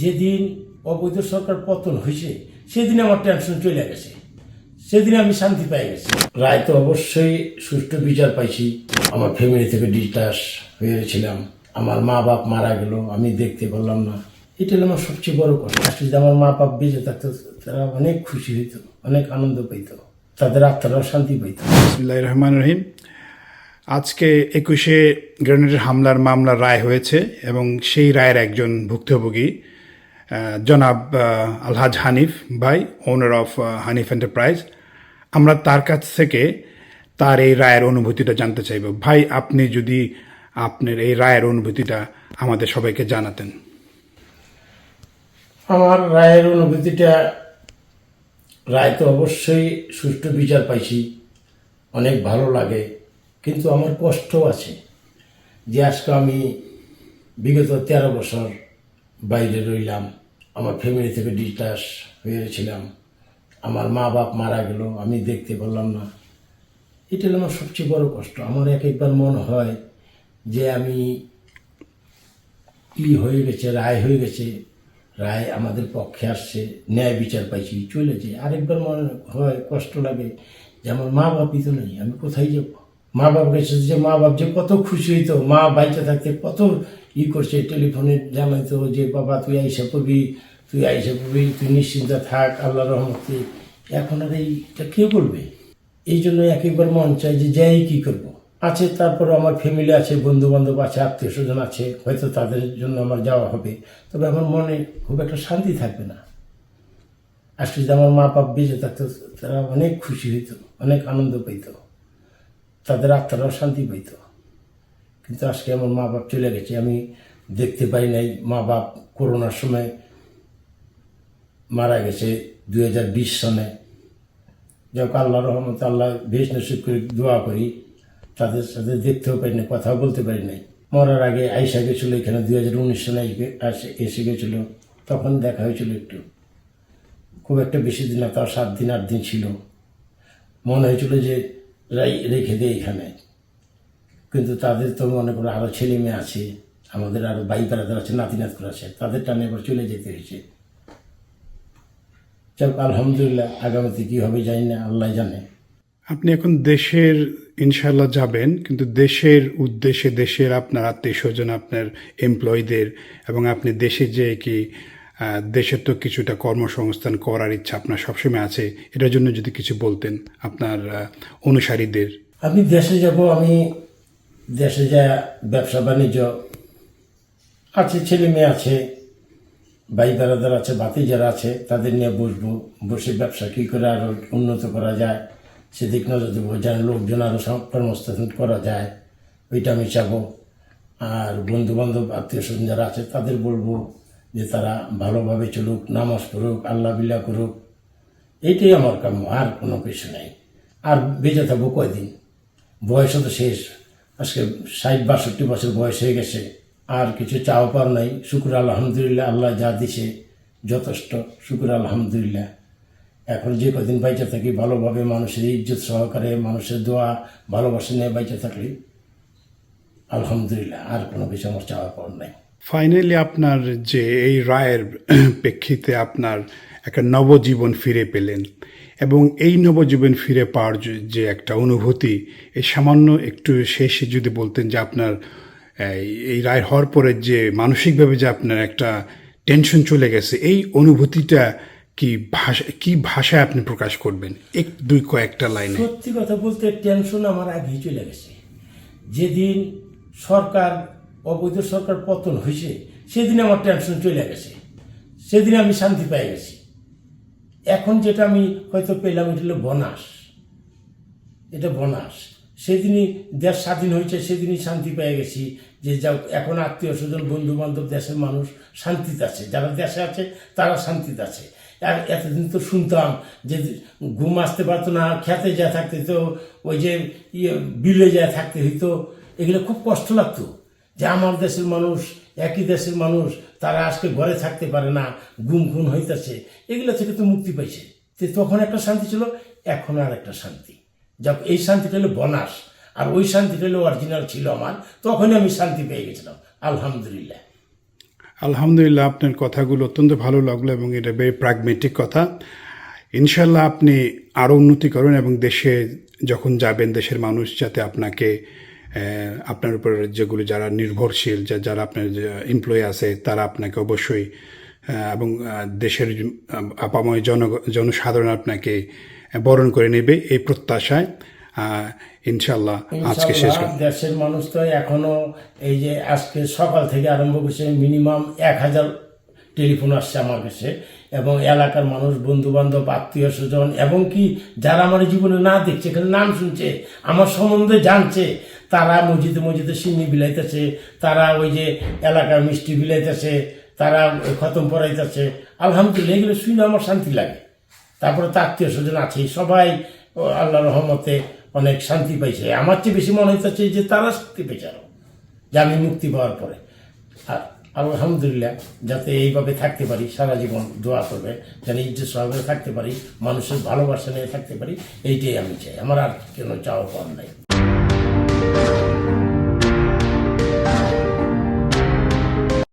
যেদিন অবৈধ সরকার পতন হয়েছে সেদিন আমার টেনশন চলে গেছে। সেদিন আমি শান্তি পেয়ে গেছি। রায় তো অবশ্যই সুষ্ঠু বিচার পাইছি। আমার ফ্যামিলি থেকে ডিটাচ হয়ে গেছিলাম আমার মা বাপ মারা গেল আমি দেখতে পারলাম না। এটা হলো আমার সবচেয়ে বড় কথা আসলে যদি আমার মা বাপ বেঁচে থাকতো তারা অনেক খুশি হইত অনেক আনন্দ পেত তাদের আত্মারাও শান্তি পেত রহমান রহিম। আজকে একুশে গ্রেনেডের হামলার মামলা রায় হয়েছে এবং সেই রায়ের একজন ভুক্তভোগী জনাব আলহাজ হানিফ ভাই ওনার অফ হানিফ এন্টারপ্রাইজ আমরা তার কাছ থেকে তার এই রায়ের অনুভূতিটা জানতে চাইব। ভাই, আপনি যদি আপনার এই রায়ের অনুভূতিটা আমাদের সবাইকে জানাতেন। আমার রায়ের অনুভূতিটা, রায় তো অবশ্যই সুষ্ঠু বিচার পাইছি। অনেক ভালো লাগে, কিন্তু আমার কষ্ট আছে যে আজকে আমি বিগত তেরো বছর বাইরে রইলাম। আমার ফ্যামিলি থেকে ডিটাচ হয়েছিলাম আমার মা বাপ মারা গেল, আমি দেখতে পারলাম না। এটা আমার সবচেয়ে বড় কষ্ট। আমার এক একবার মনে হয় যে আমি ই হয়ে গেছে, রায় হয়ে গেছে, রায় আমাদের পক্ষে আসছে, ন্যায় বিচার পাইছি চলেছে আরেকবার মনে হয়, কষ্ট লাগে যে আমার মা বাপই তো নেই, আমি কোথায় যাব? মা বাপ গেছে যে মা বাপ যে কত খুশি হইতো, মা বাইচে থাকতে কত ই করছে, টেলিফোনে জানাইতো যে, বাবা, তুই আইসা পড়বি, তুই আইসা পড়বি, তুই নিশ্চিন্ত থাক, আল্লাহ রহমতে। এখন আর এইটা কে করবে এই জন্য এক একবার মন চাই যে, যাই কি করব। আছে, তারপর আমার ফ্যামিলি আছে বন্ধু বান্ধব আছে আত্মীয় স্বজন আছে, হয়তো তাদের জন্য আমার যাওয়া হবে। তবে আমার মনে খুব একটা শান্তি থাকবে না। আসলে যদি আমার মা বাপ বেঁচে থাকতো, তারা অনেক খুশি হইতো, অনেক আনন্দ পেত তাদের আত্মারাও শান্তি পেত কিন্তু আজকে আমার মা বাপ চলে গেছে, আমি দেখতে পাই নাই। মা বাপ করোনার সময় মারা গেছে দুই হাজার বিশ সনে যাক আল্লাহ রহমত আল্লাহ বেশ নসিব করে দোয়া করি। তাদের সাথে দেখতেও পারি না কথাও বলতে পারি নাই। মরার আগে আইসা গেছিল এখানে, দুই হাজার উনিশ সালে এসে- গেছিল। তখন দেখা হয়েছিল একটু। খুব একটা বেশি দিন না, তাও সাত দিন, আট দিন ছিল। মনে হয়েছিল যে রেখে দেয় এখানে। কিন্তু তাদের তো মনে করো আরও ছেলে মেয়ে আছে, আমাদের আরও ভাই বেড়াদের আছে, নাতি নাতকুর আছে, তাদের টানে এবার চলে যেতে হয়েছে। যাক, আলহামদুলিল্লাহ, আগামীতে কী হবে জানি না, আল্লাহ জানে। আপনি এখন দেশের ইনশাল্লাহ যাবেন, কিন্তু দেশের উদ্দেশ্যে, দেশের আপনার আত্মীয় স্বজন আপনার এমপ্লয়ীদের এবং আপনি দেশে যে কি দেশের তো কিছুটা কর্মসংস্থান করার ইচ্ছা আপনার সবসময় আছে, এটার জন্য যদি কিছু বলতেন আপনার অনুসারীদের। আমি দেশে যাব, আমি দেশে যা ব্যবসা বাণিজ্য আছে, ছেলে মেয়ে আছে, ভাই বেড়াদার আছে বাতি যারা আছে, তাদের নিয়ে বসবো, বসে ব্যবসা কী করে আরও উন্নত করা যায়, সেদিক নজর দেবো, যেন লোকজন আরও কর্মস্থাপন করা যায়, ওইটা আমি চাবো। আর বন্ধু বান্ধব আত্মীয় স্বজন যারা আছে, তাদের বলব যে তারা ভালোভাবে চলুক, নামাজ পড়ুক, আল্লাহ বিল্লাহ করুক এইটাই আমার কাম্য, আর কোনো কিছু নেই। আর বেঁচে থাকব কয়দিন? বয়স তো শেষ। আজকে ষাট, বাষট্টি বছর বয়স হয়ে গেছে। আর কিছু চাও পার নাই। শুক্র আলহামদুলিল্লাহ, আল্লাহ যা দিছে, যথেষ্ট। শুক্র আলহামদুলিল্লাহ। এখন যে কদিন বাইচে থাকি, ভালোভাবে মানুষের ইজ্জত সহকারে, মানুষের দোয়া, ভালোবাসা নিয়ে বাইচে থাকলে আলহামদুলিল্লাহ আর কোনো কিছু আমার চাওয়া পাওয়ার নাই। ফাইনালি আপনার যে এই রায়ের প্রেক্ষিতে আপনার একটা নবজীবন ফিরে পেলেন এবং এই নবজীবন ফিরে পাওয়ার যে- একটা অনুভূতি এই সামান্য একটু শেষে যদি বলতেন যে আপনার এই- এই রায় হওয়ার পরে যে মানসিকভাবে যে আপনার একটা টেনশন চলে গেছে এই অনুভূতিটা কি ভাষা কি ভাষায় আপনি প্রকাশ করবেন? এক দুই কয়েকটা লাইনে। সত্যি কথা বলতে টেনশন আমার আগেই চলে গেছে। যেদিন সরকার, অবৈধ সরকার পতন হয়েছে, সেদিন আমার টেনশন চলে গেছে। সেদিন আমি শান্তি পেয়ে গেছি। এখন যেটা আমি হয়তো পেলাম, এটা হলো বনাস। এটা বনাস। সেদিনই দেশ স্বাধীন হয়েছে, সেদিনই শান্তি পেয়ে গেছি যে যা এখন আত্মীয় স্বজন বন্ধু বান্ধব দেশের মানুষ শান্তিতে আছে। যারা দেশে আছে তারা শান্তিতে আছে। আর এতদিন তো শুনতাম যে ঘুম আসতে পারতো না, খেতে যা থাকতে তো ওই যে ইয়ে বিলে যা থাকতে হইতো এগুলো খুব কষ্ট লাগতো যে আমার দেশের মানুষ, একই দেশের মানুষ, তারা আজকে ঘরে থাকতে পারে না, গুম খুন হইতেছে। এগুলো থেকে তো মুক্তি পাইছে। তো তখন একটা শান্তি ছিল, এখন আর একটা শান্তি। যাক, এই শান্তিটা হলো বনাস, আর ওই শান্তিটা হলো অরিজিনাল ছিল আমার, তখনই আমি শান্তি পেয়ে গেছিলাম, আলহামদুলিল্লাহ। আলহামদুলিল্লাহ, আপনার কথাগুলো অত্যন্ত ভালো লাগল এবং এটা ভেরি প্রাগমেটিক কথা। ইনশাল্লাহ আপনি আরও উন্নতি করুন এবং দেশে যখন যাবেন, দেশের মানুষ যাতে আপনাকে আপনার উপর যেগুলো যারা নির্ভরশীল যা যারা আপনার এমপ্লয়ি আছে তারা আপনাকে অবশ্যই এবং দেশের আপাময় জন জনসাধারণ আপনাকে বরণ করে নেবে এই প্রত্যাশায়। ইনশাল্লাহ আজকে শেষ দেশের মানুষ তো এখনও এই যে আজকে সকাল থেকে আরম্ভ করছে মিনিমাম এক হাজার টেলিফোন আসছে আমার কাছে এবং এলাকার মানুষ বন্ধু বান্ধব আত্মীয় স্বজন এবং কি যারা আমার জীবনে না দেখছে এখানে নাম শুনছে আমার সম্বন্ধে জানছে তারা মসজিদে মসজিদে সিন্নি বিলাইতেছে, তারা ওই যে এলাকার মিষ্টি বিলাইতেছে, তারা খতম পড়াইতেছে আলহামদুলিল্লাহ, এগুলো শুনে আমার শান্তি লাগে। তারপরে তো আত্মীয় স্বজন আছেই, সবাই আল্লাহ রহমতে অনেক শান্তি পাইছে। আমার চেয়ে বেশি মনে হইতেছে যে তারা শান্তি পেয়েছে আরও, যে আমি মুক্তি পাওয়ার পরে। আর আলহামদুলিল্লাহ, যাতে এইভাবে থাকতে পারি, সারা জীবন দোয়া করবে, যেন ইজ্জত সহকারে থাকতে পারি, মানুষের ভালোবাসা নিয়ে থাকতে পারি, এইটাই আমি চাই। আমার আর কেন চাওয়া পাওয়ার নাই। Música